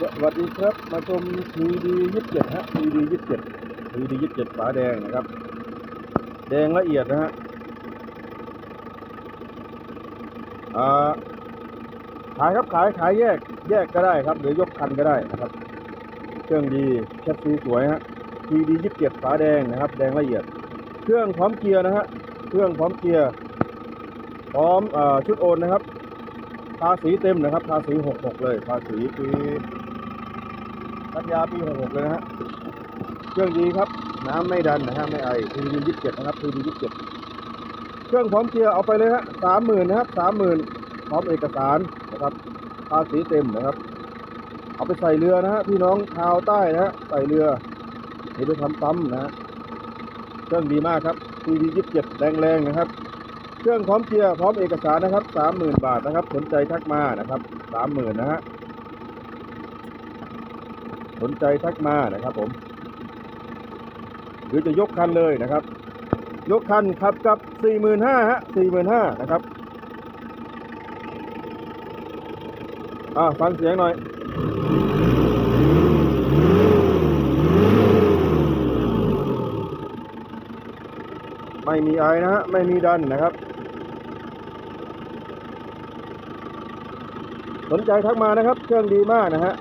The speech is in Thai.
สวัสดีครับ มาชมทีดียี่สิบเจ็ดฮะทีดียี่สิบเจ็ดทีดียี่สิบเจ็ดฝาแดงนะครับ แดงละเอียดนะฮะขายครับขายขายแยกแยกก็ได้ครับ หรือยกคันก็ได้นะครับ เครื่องดีแชสซีสวยฮะทีดียี่สิบเจ็ดฝาแดงนะครับ แดงละเอียด เครื่องพร้อมเกียร์นะฮะเครื่องพร้อมเกียร์พร้อมอชุดโอนนะครับ ภาษีเต็มนะครับภาษีหกหกเลยภาษีปีกันยาปีหกหกเลยนะฮะเครื่องดีครับ น้ำไม่ดันนะฮะไม่ไอทีดียี่สิบเจ็ดนะครับทีดียี่สิบเจ็ดเครื่องพร้อมเกียร์เอาไปเลยฮะสามหมื่นนะครับสามหมื่นพร้อมเอกสารนะครับ ภาษีเต็มนะครับ เอาไปใส่เรือนะฮะพี่น้องชาวใต้นะฮะใส่เรือนี่ไปทำปั๊มนะฮะเครื่องดีมากครับทีดียี่สิบเจ็ดแรงๆนะครับ เครื่องพร้อมเกียร์พร้อมเอกสารนะครับสามหมื่นบาทนะครับ สนใจทักมานะครับสามหมื่นนะฮะสนใจทักมานะครับผม หรือจะยกคันเลยนะครับ ยกคันขับกับสี่หมื่นห้าฮะสี่หมื่นห้านะครับอ่าฟังเสียงหน่อย ไม่มีไอนะฮะ ไม่มีดันนะครับ สนใจทักมานะครับ เครื่องดีมากนะฮะ